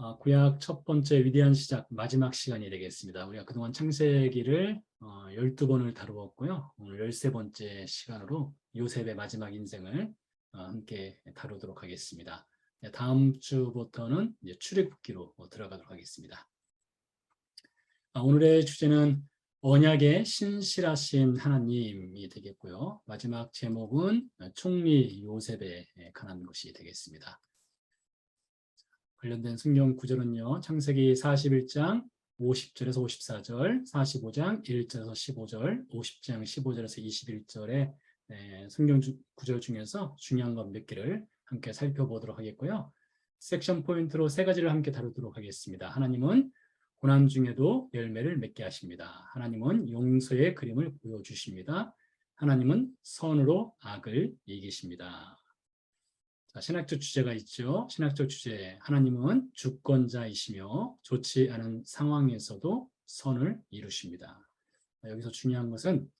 어, 구약 첫 번째 위대한 시작 마지막 시간이 되겠습니다. 우리가 그동안 창세기를 어, 12번을 다루었고요. 오늘 13번째 시간으로 요셉의 마지막 인생을 어, 함께 다루도록 하겠습니다. 네, 다음 주부터는 이제 출애굽기로 어, 들어가도록 하겠습니다. 아, 오늘의 주제는 언약의 신실하신 하나님이 되겠고요. 마지막 제목은 총리 요셉에 관한 것이 되겠습니다. 관련된 성경 구절은요. 창세기 41장 50절에서 54절, 45장 1절에서 15절, 50장 15절에서 21절의 성경 주- 구절 중에서 중요한 것 몇 개를 함께 살펴보도록 하겠고요. 섹션 포인트로 세 가지를 함께 다루도록 하겠습니다. 하나님은 고난 중에도 열매를 맺게 하십니다. 하나님은 용서의 그림을 보여주십니다. 하나님은 선으로 악을 이기십니다. 자, 신학적 주제가 있죠. 신학적 주제. 하나님은 주권자이시며 좋지 않은 상황에서도 선을 이루십니다. 자, 여기서 중요한 것은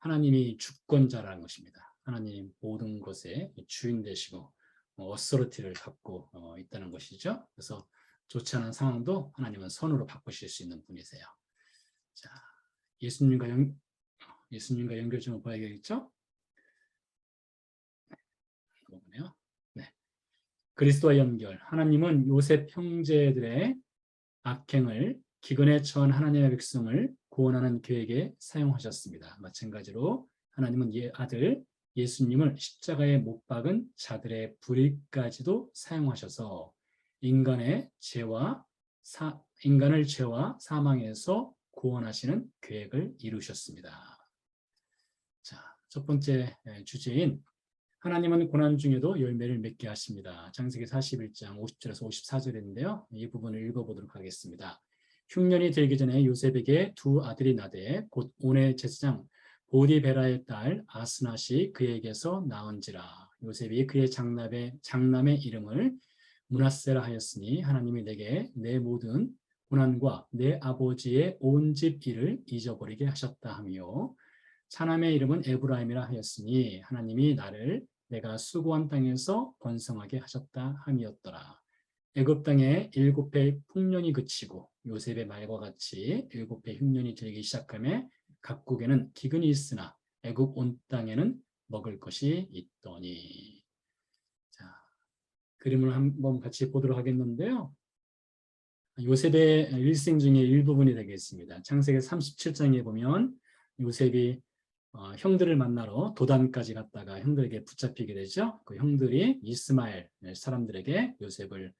하나님이 주권자라는 것입니다. 하나님 모든 것의 주인 되시고 어서리티를 갖고 어, 있다는 것이죠. 그래서 좋지 않은 상황도 하나님은 선으로 바꾸실 수 있는 분이세요. 자, 예수님과 연, 예수님과 연결 좀 봐야겠죠? 그러네요. 네. 그리스도와 연결. 하나님은 요셉 형제들의 악행을 기근에 처한 하나님의 백성을 구원하는 계획에 사용하셨습니다. 마찬가지로 하나님은 예 아들 예수님을 십자가에 못 박은 자들의 불의까지도 사용하셔서 인간의 죄와 사, 인간을 죄와 사망에서 구원하시는 계획을 이루셨습니다. 자, 첫 번째 에, 주제인 하나님은 고난 중에도 열매를 맺게 하십니다. 창세기 41장 50절에서 54절인데요. 이 부분을 읽어보도록 하겠습니다. 흉년이 들기 전에 요셉에게 두 아들이 나되 곧 온의 제사장 보디베라의 딸 아스낫이 그에게서 나온지라 요셉이 그의 장남의 장남의 이름을 문하세라 하였으니 하나님이 내게 내 모든 고난과 내 아버지의 온 집 일을 잊어버리게 하셨다 하며 차남의 이름은 에브라임이라 하였으니 하나님이 나를 내가 수고한 땅에서 번성하게 하셨다 함이었더라. 애굽 땅에 일곱 해 풍년이 그치고 요셉의 말과 같이 일곱 해 흉년이 들기 시작하며 각국에는 기근이 있으나 애굽 온 땅에는 먹을 것이 있더니 자 그림을 한번 같이 보도록 하겠는데요. 요셉의 일생 중에 일부분이 되겠습니다. 창세기 37장에 보면 요셉이 어, 형들을 만나러 도단까지 갔다가 형들에게 붙잡히게 되죠. 그 형들이 이스마엘 사람들에게 요셉을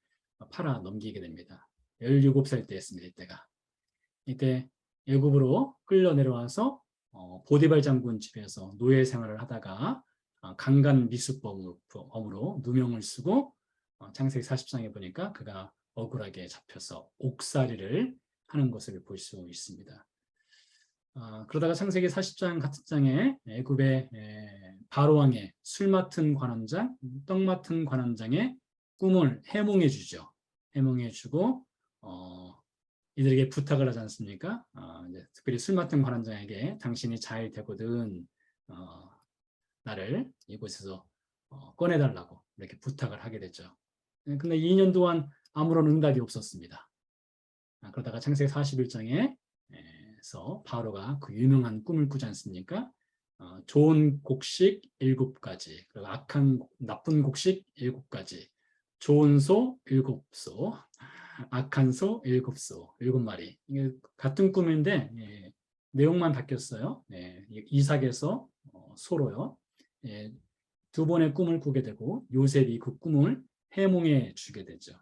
팔아 넘기게 됩니다. 17살 때였습니다. 이때가. 이때 애굽으로 끌려 내려와서 어, 보디발 장군 집에서 노예 생활을 하다가 어, 강간 미수범으로 누명을 쓰고 어, 창세기 40장에 보니까 그가 억울하게 잡혀서 옥살이를 하는 것을 볼 수 있습니다. 아, 그러다가 창세기 40장 같은 장에 애굽의 에, 바로 왕의 술 맡은 관원장, 떡 맡은 관원장의 꿈을 해몽해 주죠. 해몽해 주고 어, 이들에게 부탁을 하지 않습니까? 어, 특별히 술 맡은 관원장에게 당신이 잘 되거든 어, 나를 이곳에서 어, 꺼내달라고 이렇게 부탁을 하게 됐죠. 예, 근데 2년 동안 아무런 응답이 없었습니다. 아, 그러다가 창세기 41장에 서 바로가 그 유명한 꿈을 꾸지 않습니까? 어, 좋은 곡식 일곱 가지, 악한 나쁜 곡식 일곱 가지, 좋은 소 일곱 소, 악한 소 일곱 소, 일곱 마리. 이게 같은 꿈인데 예, 내용만 바뀌었어요. 예, 이삭에서 어, 소로요. 예, 두 번의 꿈을 꾸게 되고 요셉이 그 꿈을 해몽해 주게 되죠.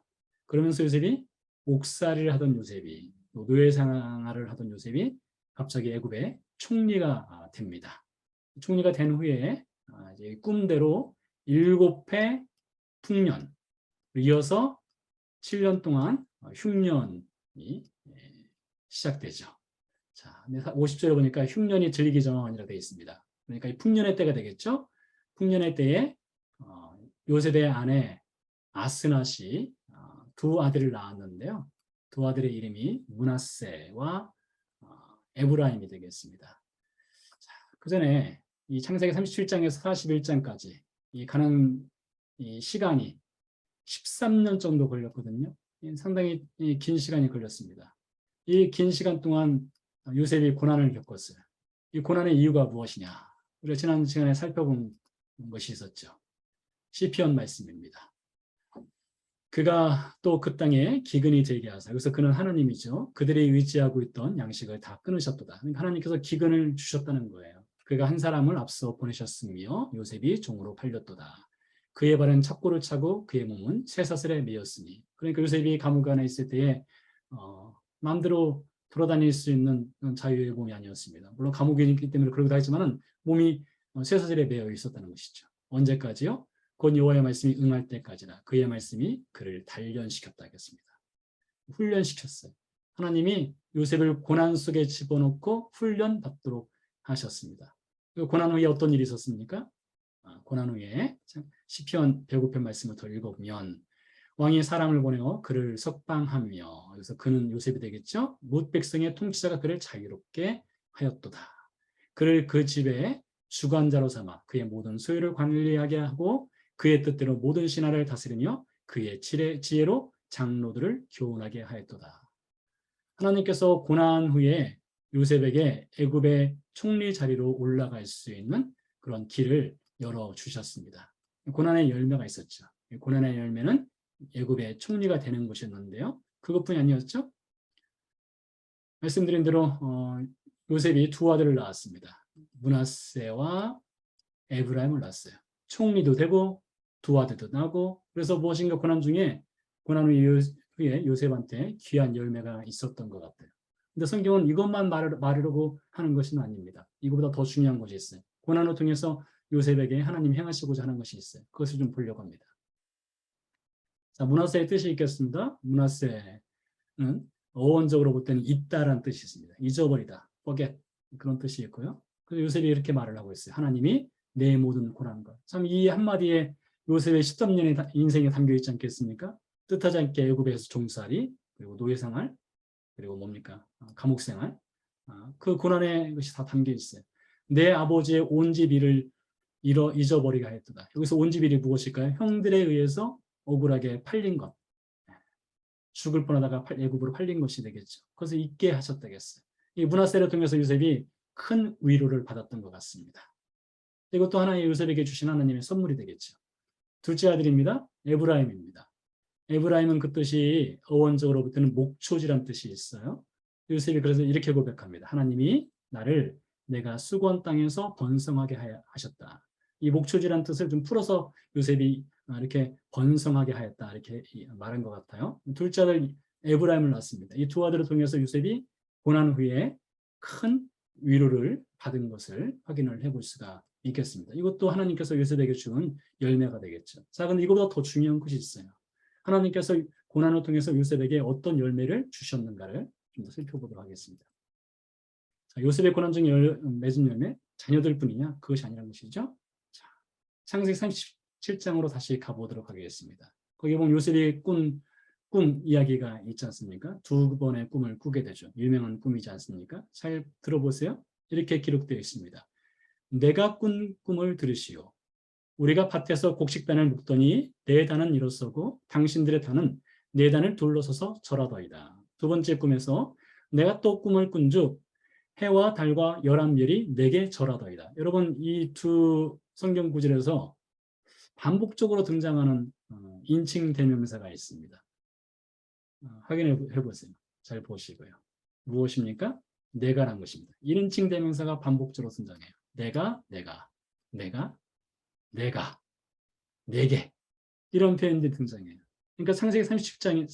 그러면서 요셉이 옥살이를 하던 요셉이 노예 생활을 하던 요셉이 갑자기 애굽의 총리가 됩니다. 총리가 된 후에 아, 이제 꿈대로 일곱 해 풍년 이어서 7년 동안 흉년이 예, 시작되죠. 자, 50절에 보니까 흉년이 들기 전이라 되어 있습니다. 그러니까 이 풍년의 때가 되겠죠. 풍년의 때에 어, 요셉의 아내 아스낫이 어, 두 아들을 낳았는데요. 두 아들의 이름이 문하세와 어, 에브라임이 되겠습니다. 그 전에 이 창세기 37장에서 41장까지 이 가는 이 시간이 13년 정도 걸렸거든요. 상당히 이긴 시간이 걸렸습니다. 이 긴 시간 동안 요셉이 고난을 겪었어요. 이 고난의 이유가 무엇이냐? 우리가 지난 시간에 살펴본 것이 있었죠. 시편 말씀입니다. 그가 또 그 땅에 기근이 되게 하사 그래서 그는 하나님이죠. 그들이 의지하고 있던 양식을 다 끊으셨도다. 그러니까 하나님께서 기근을 주셨다는 거예요. 그가 한 사람을 앞서 보내셨으며 요셉이 종으로 팔렸도다. 그의 발은 척고를 차고 그의 몸은 쇠사슬에 매였으니 그러니까 요셉이 감옥 안에 있을 때에 어, 마음대로 돌아다닐 수 있는 자유의 몸이 아니었습니다. 물론 감옥에 있기 때문에 그러기도 하지만은 몸이 어, 쇠사슬에 매여 있었다는 것이죠. 언제까지요? 곧 여호와의 말씀이 응할 때까지나 그의 말씀이 그를 단련시켰다 하겠습니다. 훈련시켰어요. 하나님이 요셉을 고난 속에 집어넣고 훈련받도록 하셨습니다. 그 고난 후에 어떤 일이 있었습니까? 아, 고난 후에 시편 105편 말씀을 더 읽어보면 왕이 사람을 보내어 그를 석방하며 그래서 그는 요셉이 되겠죠. 못 백성의 통치자가 그를 자유롭게 하였도다. 그를 그 집에 주관자로 삼아 그의 모든 소유를 관리하게 하고 그의 뜻대로 모든 신하를 다스리며 그의 지혜, 지혜로 장로들을 교훈하게 하였도다. 하나님께서 고난 후에 요셉에게 애굽의 총리 자리로 올라갈 수 있는 그런 길을 열어 주셨습니다. 고난의 열매가 있었죠. 고난의 열매는 애굽의 총리가 되는 것이었는데요. 그것뿐이 아니었죠. 말씀드린 대로 어, 요셉이 두 아들을 낳았습니다. 문하세와 에브라임을 낳았어요. 총리도 되고 두 아들도 나고 그래서 무엇인가 고난 중에 고난 후에 요셉한테 귀한 열매가 있었던 것 같아요. 근데 성경은 이것만 말하려고 하는 것은 아닙니다. 이거보다 더 중요한 것이 있어요. 고난을 통해서 요셉에게 하나님 행하시고자 하는 것이 있어요. 그것을 좀 보려고 합니다. 자, 문하세의 뜻이 있겠습니다. 문하세는 어원적으로 볼 때는 있다라는 뜻이 있습니다. 잊어버리다, forget 그런 뜻이 있고요. 그래서 요셉이 이렇게 말을 하고 있어요. 하나님이 내 모든 고난과 참 이 한마디에 요셉의 13년의 인생에 담겨 있지 않겠습니까? 뜻하지 않게 애굽에서 종살이 그리고 노예생활 그리고 뭡니까 감옥생활 아, 그 고난의 것이 다 담겨 있어요. 내 아버지의 온 집 일을 잃어 잊어버리게 하였다. 여기서 온 집 일이 무엇일까요? 형들에 의해서 억울하게 팔린 것. 죽을 뻔하다가 애굽으로 팔린 것이 되겠죠. 그래서 잊게 하셨다겠어요. 이 문화세를 통해서 요셉이 큰 위로를 받았던 것 같습니다. 이것도 하나의 요셉에게 주신 하나님의 선물이 되겠죠. 둘째 아들입니다. 에브라임입니다. 에브라임은 그 뜻이 어원적으로부터는 목초지란 뜻이 있어요. 요셉이 그래서 이렇게 고백합니다. 하나님이 나를 내가 수건 땅에서 번성하게 하셨다. 이 목초지란 뜻을 좀 풀어서 요셉이 이렇게 번성하게 하였다 이렇게 말한 것 같아요. 둘째 아들 에브라임을 낳습니다. 이 두 아들을 통해서 요셉이 고난 후에 큰 위로를 받은 것을 확인을 해볼 수가 있겠습니다. 이것도 하나님께서 요셉에게 준 열매가 되겠죠. 자, 근데 이거보다 더 중요한 것이 있어요. 하나님께서 고난을 통해서 요셉에게 어떤 열매를 주셨는가를 좀 더 살펴보도록 하겠습니다. 자, 요셉의 고난 중에 열, 맺은 열매, 자녀들 뿐이냐? 그것이 아니라는 것이죠. 자, 창세기 37장으로 다시 가보도록 하겠습니다. 거기 보면 요셉이 꾼, 꿈 이야기가 있지 않습니까? 두 번의 꿈을 꾸게 되죠. 유명한 꿈이지 않습니까? 잘 들어보세요. 이렇게 기록되어 있습니다. 내가 꾼 꿈을 들으시오. 우리가 밭에서 곡식단을 묶더니 내 단은 일어서고 당신들의 단은 내 단을 둘러서서 절하더이다. 두 번째 꿈에서 내가 또 꿈을 꾼즉 해와 달과 열한 별이 내게 절하더이다. 여러분 이 두 성경 구절에서 반복적으로 등장하는 어, 인칭 대명사가 있습니다. 어, 확인해 보세요. 잘 보시고요. 무엇입니까? 내가란 것입니다. 1인칭 대명사가 반복적으로 등장해요. 내가, 내가, 내가, 내가, 내게 이런 표현들이 등장해요. 그러니까 창세기 37장에,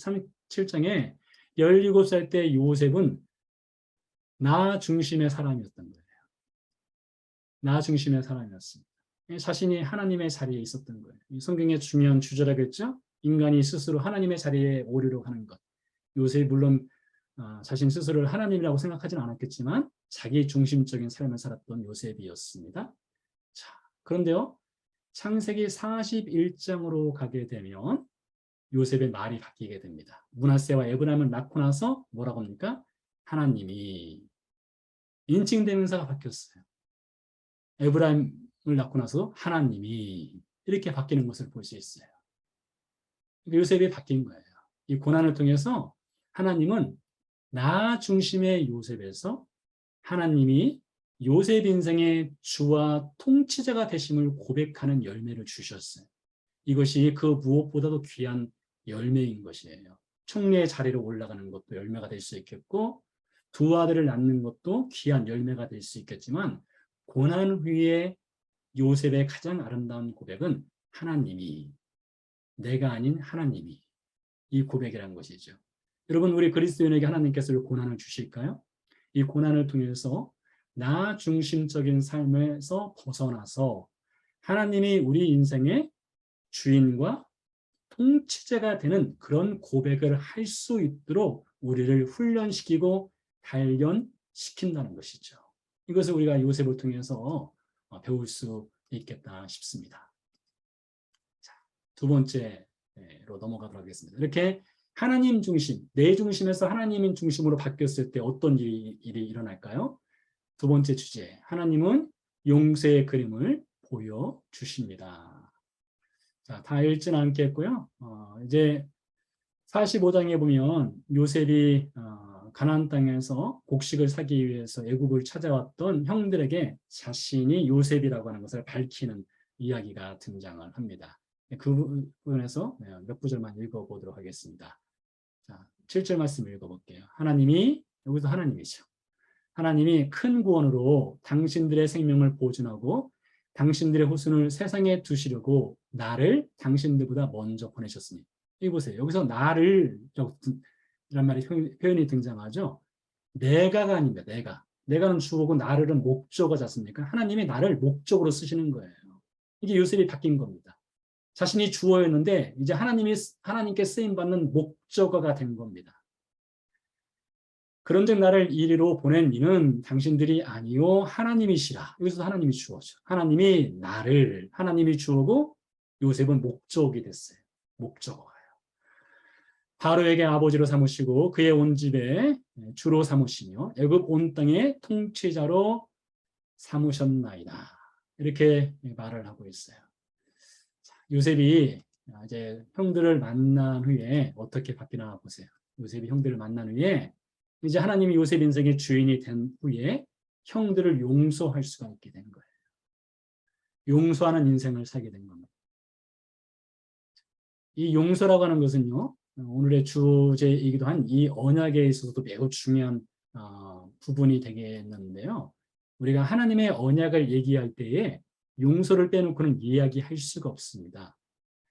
37장에 17살 때 요셉은 나 중심의 사람이었던 거예요. 나 중심의 사람이었습니다. 자신이 하나님의 자리에 있었던 거예요. 성경의 중요한 주제라겠죠? 인간이 스스로 하나님의 자리에 오르려고 하는 것. 요셉이 물론 어, 자신 스스로를 하나님이라고 생각하지는 않았겠지만 자기 중심적인 삶을 살았던 요셉이었습니다. 자, 그런데요. 창세기 41장으로 가게 되면 요셉의 말이 바뀌게 됩니다. 문하세와 에브라임을 낳고 나서 뭐라고 합니까? 하나님이 인칭 대명사가 바뀌었어요. 에브라임을 낳고 나서 하나님이 이렇게 바뀌는 것을 볼 수 있어요. 요셉이 바뀐 거예요. 이 고난을 통해서 하나님은 나 중심의 요셉에서 하나님이 요셉 인생의 주와 통치자가 되심을 고백하는 열매를 주셨어요. 이것이 그 무엇보다도 귀한 열매인 것이에요. 총리의 자리로 올라가는 것도 열매가 될 수 있겠고 두 아들을 낳는 것도 귀한 열매가 될 수 있겠지만 고난 후에 요셉의 가장 아름다운 고백은 하나님이 내가 아닌 하나님이 이 고백이라는 것이죠. 여러분 우리 그리스도인에게 하나님께서 이 고난을 주실까요? 이 고난을 통해서 나 중심적인 삶에서 벗어나서 하나님이 우리 인생의 주인과 통치자가 되는 그런 고백을 할 수 있도록 우리를 훈련시키고 단련시킨다는 것이죠. 이것을 우리가 요셉을 통해서 어, 배울 수 있겠다 싶습니다. 자, 두 번째로 넘어가도록 하겠습니다. 이렇게 하나님 중심, 내 중심에서 하나님 중심으로 바뀌었을 때 어떤 일이, 일이 일어날까요? 두 번째 주제, 하나님은 용서의 그림을 보여주십니다. 자, 다 읽지는 않겠고요. 어, 이제 45장에 보면 요셉이 어, 가나안 땅에서 곡식을 사기 위해서 애굽을 찾아왔던 형들에게 자신이 요셉이라고 하는 것을 밝히는 이야기가 등장을 합니다. 그 부분에서 네, 몇 구절만 읽어보도록 하겠습니다. 자, 7절 말씀 읽어볼게요. 하나님이 여기서 하나님이죠. 하나님이 큰 구원으로 당신들의 생명을 보존하고 당신들의 후손을 세상에 두시려고 나를 당신들보다 먼저 보내셨으니 이 보세요. 여기서 나를 이란 말이 표현이 등장하죠. 내가가 아닙니다. 내가. 내가는 주어고 나를은 목적어지 않습니까? 하나님이 나를 목적으로 쓰시는 거예요. 이게 요셉이 바뀐 겁니다. 자신이 주어였는데 이제 하나님이 하나님께 쓰임 받는 목적어가 된 겁니다. 그런즉 나를 이리로 보낸 이는 당신들이 아니요 하나님이시라. 여기서 하나님이 주어죠. 하나님이 나를 하나님이 주어고 요셉은 목적이 됐어요. 목적어예요. 바로에게 아버지로 삼으시고 그의 온 집에 주로 삼으시며 애굽 온 땅의 통치자로 삼으셨나이다. 이렇게 말을 하고 있어요. 요셉이 이제 형들을 만난 후에 어떻게 바뀌나 보세요. 요셉이 형들을 만난 후에 이제 하나님이 요셉 인생의 주인이 된 후에 형들을 용서할 수가 있게 된 거예요. 용서하는 인생을 살게 된 겁니다. 이 용서라고 하는 것은요, 오늘의 주제이기도 한 이 언약에 있어서도 매우 중요한 어, 부분이 되겠는데요. 우리가 하나님의 언약을 얘기할 때에 용서를 빼놓고는 이야기할 수가 없습니다.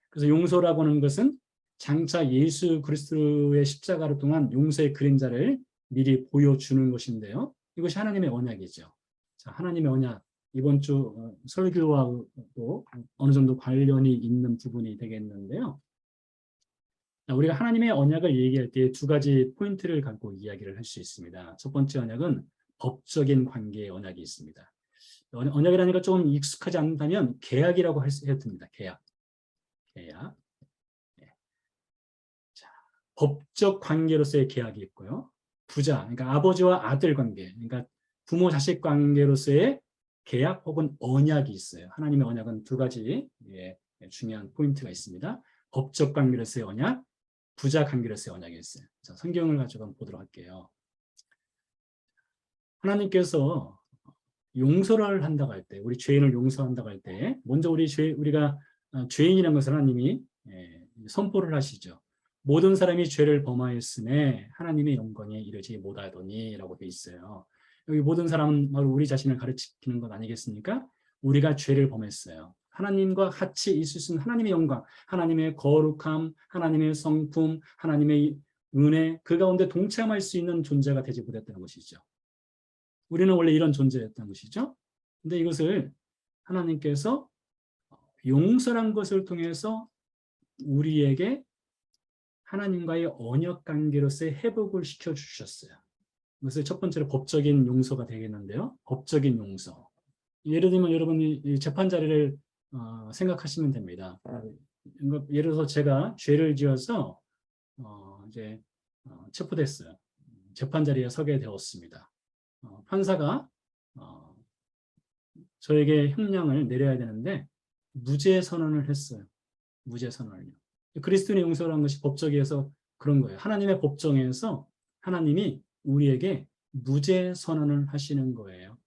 그래서 용서라고 하는 것은 장차 예수 그리스도의 십자가를 통한 용서의 그림자를 미리 보여주는 것인데요. 이것이 하나님의 언약이죠. 자, 하나님의 언약 이번 주 어, 설교와도 어느 정도 관련이 있는 부분이 되겠는데요. 우리가 하나님의 언약을 얘기할 때 두 가지 포인트를 갖고 이야기를 할 수 있습니다. 첫 번째 언약은 법적인 관계의 언약이 있습니다. 언약이라니까 좀 익숙하지 않다면 계약이라고 해도 됩니다. 계약. 계약. 네. 자, 법적 관계로서의 계약이 있고요. 부자, 그러니까 아버지와 아들 관계, 그러니까 부모 자식 관계로서의 계약 혹은 언약이 있어요. 하나님의 언약은 두 가지 예, 중요한 포인트가 있습니다. 법적 관계로서의 언약, 부자 관계로서의 언약이 있어요. 자, 성경을 가지고 한번 보도록 할게요. 하나님께서 용서를 한다고 할 때, 우리 죄인을 용서한다고 할 때, 먼저 우리 죄, 우리가 어, 죄인이라는 것을 하나님이 예, 선포를 하시죠. 모든 사람이 죄를 범하였음에 하나님의 영광에 이르지 못하더니라고 돼 있어요. 여기 모든 사람은 바로 우리 자신을 가르치는 것 아니겠습니까? 우리가 죄를 범했어요. 하나님과 같이 있을 수 있는 하나님의 영광, 하나님의 거룩함, 하나님의 성품, 하나님의 은혜, 그 가운데 동참할 수 있는 존재가 되지 못했다는 것이죠. 우리는 원래 이런 존재였다는 것이죠. 근데 이것을 하나님께서 용서란 것을 통해서 우리에게 하나님과의 언약 관계로서의 회복을 시켜 주셨어요. 그래서 첫 번째로 법적인 용서가 되겠는데요. 법적인 용서. 예를 들면 여러분이 재판 자리를 어, 생각하시면 됩니다. 예를 들어서 제가 죄를 지어서 어, 이제 어, 체포됐어요. 재판 자리에 서게 되었습니다. 어, 판사가 어, 저에게 형량을 내려야 되는데 무죄 선언을 했어요. 무죄 선언을요. 그리스도인의 용서라는 것이 법적에서 그런 거예요. 하나님의 법정에서 하나님이 우리에게 무죄 선언을 하시는 거예요.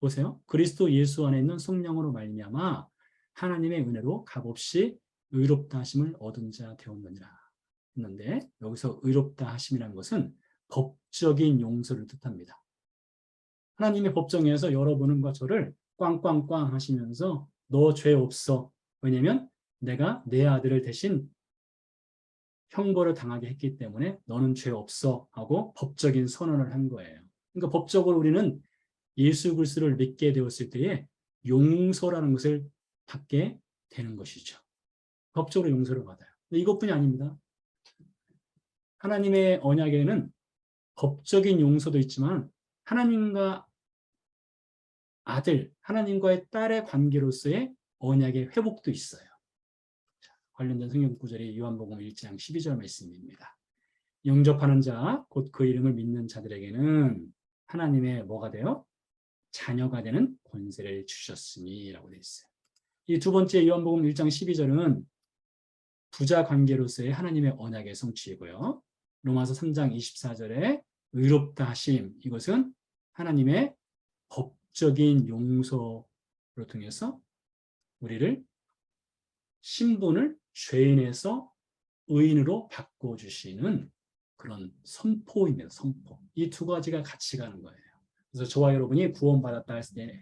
보세요. 그리스도 예수 안에 있는 성령으로 말미암아 하나님의 은혜로 값없이 의롭다 하심을 얻은 자 되었느니라 했는데 여기서 의롭다 하심이라는 것은 법적인 용서를 뜻합니다. 하나님의 법정에서 여러분과 저를 꽝꽝꽝 하시면서 너 죄 없어. 왜냐면 내가 내 아들을 대신 형벌을 당하게 했기 때문에 너는 죄 없어 하고 법적인 선언을 한 거예요. 그러니까 법적으로 우리는 예수 그리스도를 믿게 되었을 때에 용서라는 것을 받게 되는 것이죠. 법적으로 용서를 받아요. 이것뿐이 아닙니다. 하나님의 언약에는 법적인 용서도 있지만 하나님과 아들, 하나님과의 딸의 관계로서의 언약의 회복도 있어요. 자, 관련된 성경 구절이 요한복음 1장 12절 말씀입니다. 영접하는 자, 곧 그 이름을 믿는 자들에게는 하나님의 뭐가 돼요? 자녀가 되는 권세를 주셨으니 라고 되어 있어요. 이 두 번째 요한복음 1장 12절은 부자 관계로서의 하나님의 언약의 성취이고요. 로마서 3장 24절에 의롭다 하심 이것은 하나님의 법적인 용서를 통해서 우리를 신분을 죄인에서 의인으로 바꿔주시는 그런 선포입니다. 선포. 이 두 가지가 같이 가는 거예요. 그래서 저와 여러분이 구원받았다 할, 때,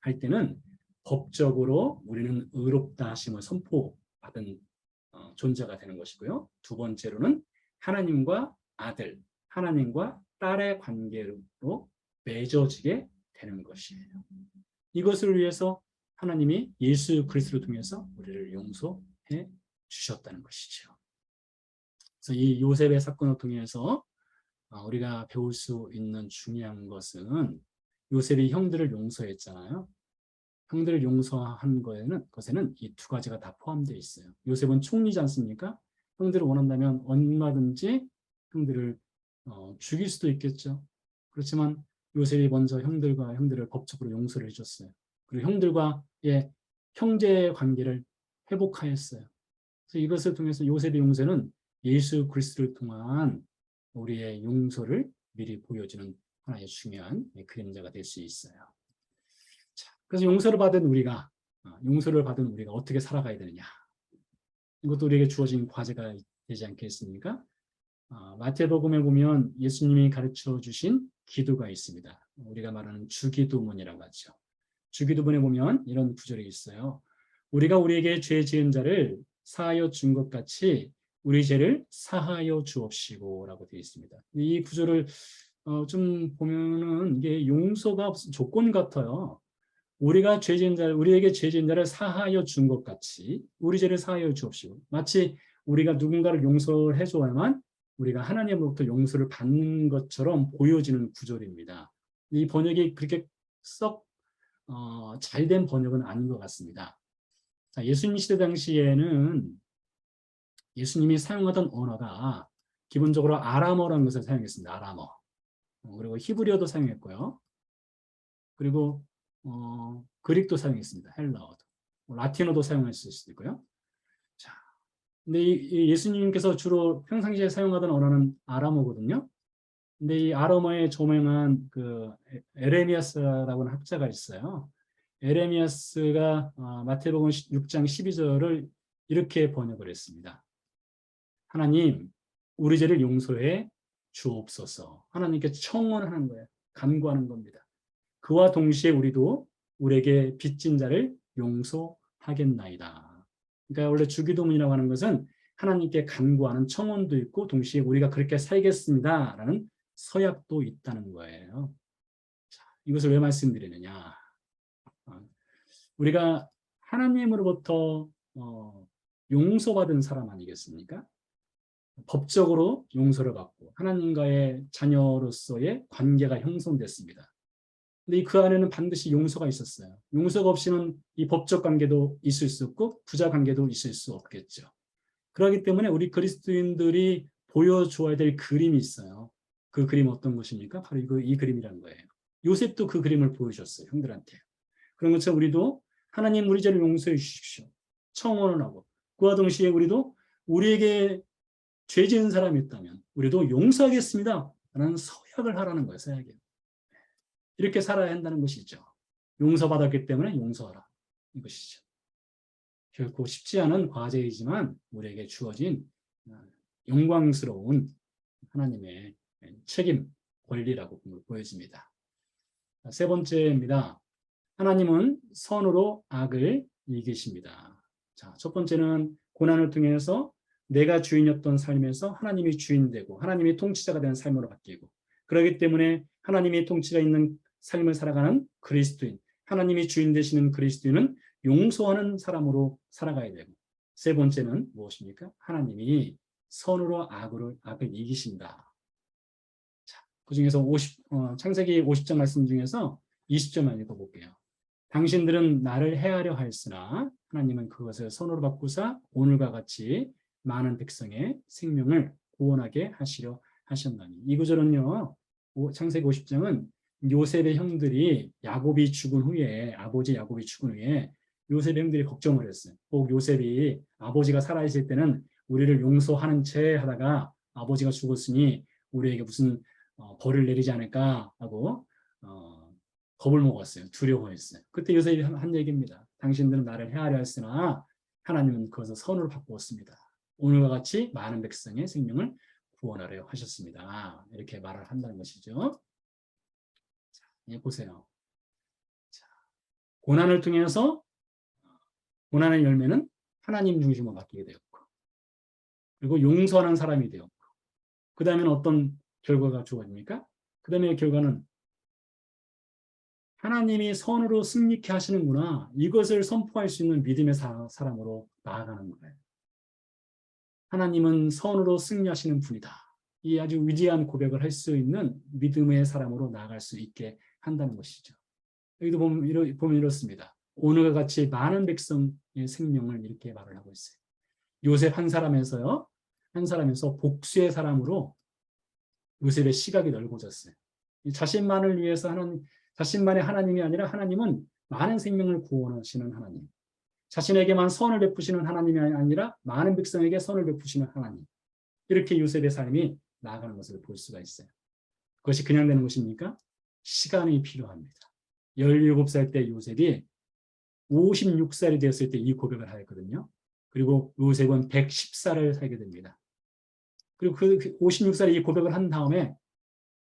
할 때는 법적으로 우리는 의롭다 하심을 선포받은 어, 존재가 되는 것이고요. 두 번째로는 하나님과 아들, 하나님과 딸의 관계로 맺어지게 되는 것이에요. 이것을 위해서 하나님이 예수 그리스도를 통해서 우리를 용서해 주셨다는 것이죠. 그래서 이 요셉의 사건을 통해서 어, 우리가 배울 수 있는 중요한 것은 요셉이 형들을 용서했잖아요. 형들을 용서한 거에는 것에는 이 두 가지가 다 포함되어 있어요. 요셉은 총리지 않습니까? 형들을 원한다면 얼마든지 형들을 어, 죽일 수도 있겠죠. 그렇지만 요셉이 먼저 형들과 형들을 법적으로 용서를 해줬어요. 그리고 형들과의 형제 관계를 회복하였어요. 그래서 이것을 통해서 요셉의 용서는 예수 그리스도를 통한 우리의 용서를 미리 보여주는 하나의 중요한 그림자가 될 수 있어요. 자, 그래서 용서를 받은 우리가 어, 용서를 받은 우리가 어떻게 살아가야 되느냐? 이것도 우리에게 주어진 과제가 되지 않겠습니까? 어, 마태복음에 보면 예수님이 가르쳐 주신 기도가 있습니다. 우리가 말하는 주기도문이라고 하죠. 주기도문에 보면 이런 구절이 있어요. 우리가 우리에게 죄 지은 자를 사하여 준 것 같이 우리 죄를 사하여 주옵시고 라고 되어 있습니다. 이 구절을 어, 좀 보면은 이게 용서가 조건 같아요. 우리가 죄 지은 자, 우리에게 죄 지은 자를 사하여 준 것 같이 우리 죄를 사하여 주옵시고 마치 우리가 누군가를 용서해 줘야만 우리가 하나님으로부터 용서를 받는 것처럼 보여지는 구절입니다. 이 번역이 그렇게 썩 어, 잘된 번역은 아닌 것 같습니다. 자, 예수님 시대 당시에는 예수님이 사용하던 언어가 기본적으로 아람어라는 것을 사용했습니다. 아람어. 어, 그리고 히브리어도 사용했고요. 그리고 어, 그릭도 사용했습니다. 헬라어도. 뭐 라틴어도 사용할 수 있고요. 자, 근데 이, 예수님께서 주로 평상시에 사용하던 언어는 아람어거든요. 근데 이 아람어에 조명한 그 에레미아스라고 하는 학자가 있어요. 에레미아스가 어, 마태복음 6장 12절을 이렇게 번역을 했습니다. 하나님, 우리 죄를 용서해 주옵소서. 하나님께 청원하는 거예요. 간구하는 겁니다. 그와 동시에 우리도 우리에게 빚진 자를 용서하겠나이다. 그러니까 원래 주기도문이라고 하는 것은 하나님께 간구하는 청원도 있고 동시에 우리가 그렇게 살겠습니다라는 서약도 있다는 거예요. 자, 이것을 왜 말씀드리느냐? 어, 우리가 하나님으로부터 어, 용서받은 사람 아니겠습니까? 법적으로 용서를 받고 하나님과의 자녀로서의 관계가 형성됐습니다. 근데 그 안에는 반드시 용서가 있었어요. 용서가 없이는 이 법적 관계도 있을 수 없고 부자 관계도 있을 수 없겠죠. 그렇기 때문에 우리 그리스도인들이 보여줘야 될 그림이 있어요. 그 그림 어떤 것입니까? 바로 이거 이 그림이라는 거예요. 요셉도 그 그림을 보여줬어요. 형들한테. 그런 것처럼 우리도 하나님 우리 죄를 용서해 주십시오. 청원을 하고 그와 동시에 우리도 우리에게 죄 지은 사람이 있다면 우리도 용서하겠습니다. 라는 서약을 하라는 거예요. 서약이요. 이렇게 살아야 한다는 것이죠. 용서받았기 때문에 용서하라. 이것이죠. 결코 쉽지 않은 과제이지만 우리에게 주어진 어, 영광스러운 하나님의 책임, 권리라고 보여집니다. 세 번째입니다. 하나님은 선으로 악을 이기십니다. 자, 첫 번째는 고난을 통해서 내가 주인이었던 삶에서 하나님이 주인 되고 하나님이 통치자가 되는 삶으로 바뀌고 그렇기 때문에 하나님이 통치가 있는 삶을 살아가는 그리스도인, 하나님이 주인 되시는 그리스도인은 용서하는 사람으로 살아가야 되고 세 번째는 무엇입니까? 하나님이 선으로 악을, 악을 이기신다. 자, 그 중에서 50, 어, 창세기 50장 말씀 중에서 20절만 읽어볼게요. 당신들은 나를 해하려 하였으나 하나님은 그것을 선으로 바꾸사 오늘과 같이 많은 백성의 생명을 구원하게 하시려 하셨나니 이 구절은요 창세기 50장은 요셉의 형들이 야곱이 죽은 후에 아버지 야곱이 죽은 후에 요셉의 형들이 걱정을 했어요. 꼭 요셉이 아버지가 살아있을 때는 우리를 용서하는 채 하다가 아버지가 죽었으니 우리에게 무슨 어, 벌을 내리지 않을까 하고 어, 겁을 먹었어요. 두려워했어요. 그때 요셉이 한, 한 얘기입니다. 당신들은 나를 헤아려 했으나 하나님은 그것을 선으로 바꾸었습니다. 오늘과 같이 많은 백성의 생명을 구원하려 하셨습니다. 이렇게 말을 한다는 것이죠. 자, 예, 보세요. 자, 고난을 통해서 고난의 열매는 하나님 중심으로 바뀌게 되었고 그리고 용서하는 사람이 되었고 그 다음에는 어떤 결과가 주어집니까? 그 다음에 결과는 하나님이 선으로 승리케 하시는구나 이것을 선포할 수 있는 믿음의 사람으로 나아가는 거예요. 하나님은 선으로 승리하시는 분이다. 이 아주 위대한 고백을 할 수 있는 믿음의 사람으로 나아갈 수 있게 한다는 것이죠. 여기도 보면, 보면 이렇습니다. 오늘과 같이 많은 백성의 생명을 이렇게 말을 하고 있어요. 요셉 한 사람에서요. 한 사람에서 복수의 사람으로 요셉의 시각이 넓어졌어요. 자신만을 위해서 하는 자신만의 하나님이 아니라 하나님은 많은 생명을 구원하시는 하나님. 자신에게만 선을 베푸시는 하나님이 아니라 많은 백성에게 선을 베푸시는 하나님. 이렇게 요셉의 삶이 나아가는 것을 볼 수가 있어요. 그것이 그냥 되는 것입니까? 시간이 필요합니다. 17살 때 요셉이 56살이 되었을 때 이 고백을 하였거든요. 그리고 요셉은 110살을 살게 됩니다. 그리고 그 56살에 이 고백을 한 다음에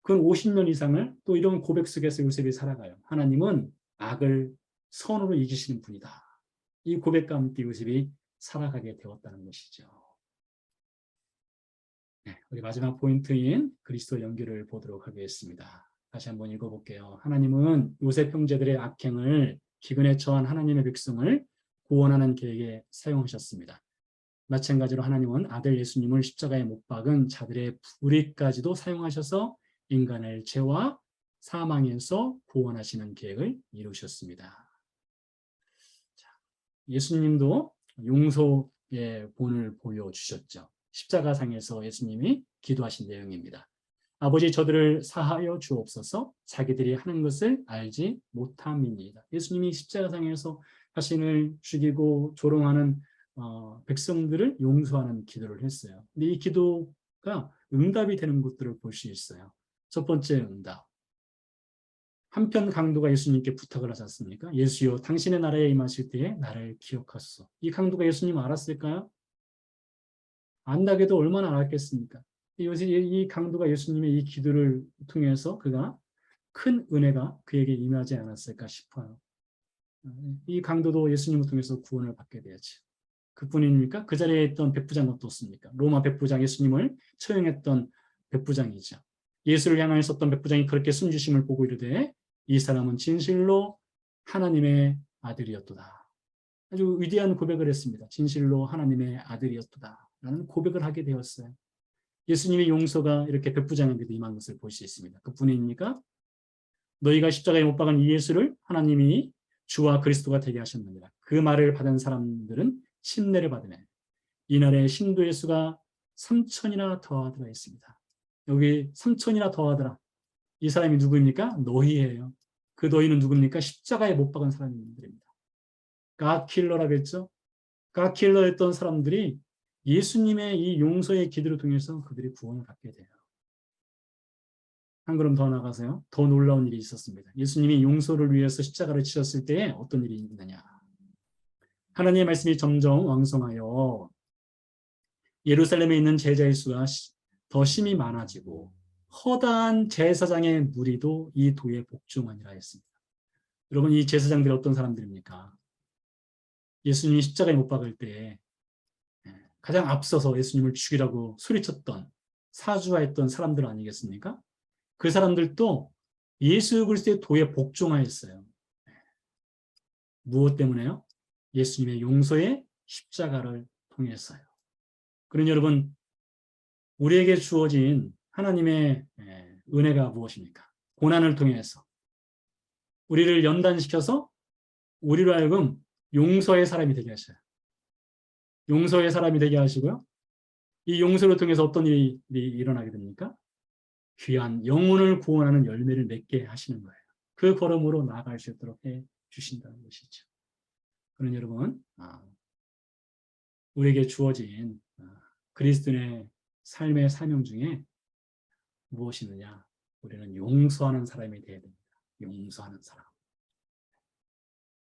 그 50년 이상을 또 이런 고백 속에서 요셉이 살아가요. 하나님은 악을 선으로 이기시는 분이다. 이 고백과 함께 요셉이 살아가게 되었다는 것이죠. 네, 우리 마지막 포인트인 그리스도 연결을 보도록 하겠습니다. 다시 한번 읽어볼게요. 하나님은 요셉 형제들의 악행을 기근에 처한 하나님의 백성을 구원하는 계획에 사용하셨습니다. 마찬가지로 하나님은 아들 예수님을 십자가에 못 박은 자들의 불의까지도 사용하셔서 인간을 죄와 사망에서 구원하시는 계획을 이루셨습니다. 예수님도 용서의 본을 보여주셨죠. 십자가상에서 예수님이 기도하신 내용입니다. 아버지 저들을 사하여 주옵소서 자기들이 하는 것을 알지 못함입니다. 예수님이 십자가상에서 자신을 죽이고 조롱하는 어, 백성들을 용서하는 기도를 했어요. 근데 이 기도가 응답이 되는 것들을 볼 수 있어요. 첫 번째 응답. 한편 강도가 예수님께 부탁을 하지 않습니까? 예수여 당신의 나라에 임하실 때에 나를 기억하소서. 이 강도가 예수님 알았을까요? 안다게도 얼마나 알았겠습니까? 요새 이 강도가 예수님의 이 기도를 통해서 그가 큰 은혜가 그에게 임하지 않았을까 싶어요. 이 강도도 예수님을 통해서 구원을 받게 되었죠. 그뿐입니까? 그 자리에 있던 백부장 어떻습니까? 로마 백부장 예수님을 처형했던 백부장이죠. 예수를 향하여 썼던 백부장이 그렇게 숨주심을 보고 이르되 이 사람은 진실로 하나님의 아들이었도다. 아주 위대한 고백을 했습니다. 진실로 하나님의 아들이었도다. 라는 고백을 하게 되었어요. 예수님의 용서가 이렇게 백부장에게도 임한 것을 볼 수 있습니다. 그뿐입니까? 너희가 십자가에 못 박은 이 예수를 하나님이 주와 그리스도가 되게 하셨느니라. 그 말을 받은 사람들은 침례를 받으며 이날에 신도의 수가 3천이나 더하더라 했습니다. 여기 3천이나 더하더라. 이 사람이 누구입니까? 너희예요. 그 너희는 누굽니까? 십자가에 못 박은 사람들입니다. 가킬러라고 했죠. 가킬러였던 사람들이 예수님의 이 용서의 기도를 통해서 그들이 구원을 받게 돼요. 한 걸음 더 나가서요. 더 놀라운 일이 있었습니다. 예수님이 용서를 위해서 십자가를 치셨을 때에 어떤 일이 있느냐. 하나님의 말씀이 점점 왕성하여 예루살렘에 있는 제자의 수가 시- 더 심히 많아지고 허다한 제사장의 무리도 이 도에 복종하니라 했습니다. 여러분 이 제사장들이 어떤 사람들입니까? 예수님이 십자가에 못 박을 때 예, 가장 앞서서 예수님을 죽이라고 소리쳤던 사주화했던 사람들 아니겠습니까? 그 사람들도 예수 그리스도의 도에 복종하였어요. 예. 무엇 때문에요? 예수님의 용서의 십자가를 통해서요. 그러니 여러분 우리에게 주어진 하나님의 예, 은혜가 무엇입니까? 고난을 통해서 우리를 연단시켜서 우리로 하여금 용서의 사람이 되게 하셔요. 용서의 사람이 되게 하시고요. 이 용서를 통해서 어떤 일이 일어나게 됩니까? 귀한 영혼을 구원하는 열매를 맺게 하시는 거예요. 그 걸음으로 나아갈 수 있도록 해 주신다는 것이죠. 그런 여러분, 아, 우리에게 주어진 아, 그리스도의 삶의 사명 중에 무엇이느냐? 우리는 용서하는 사람이 되어야 됩니다. 용서하는 사람.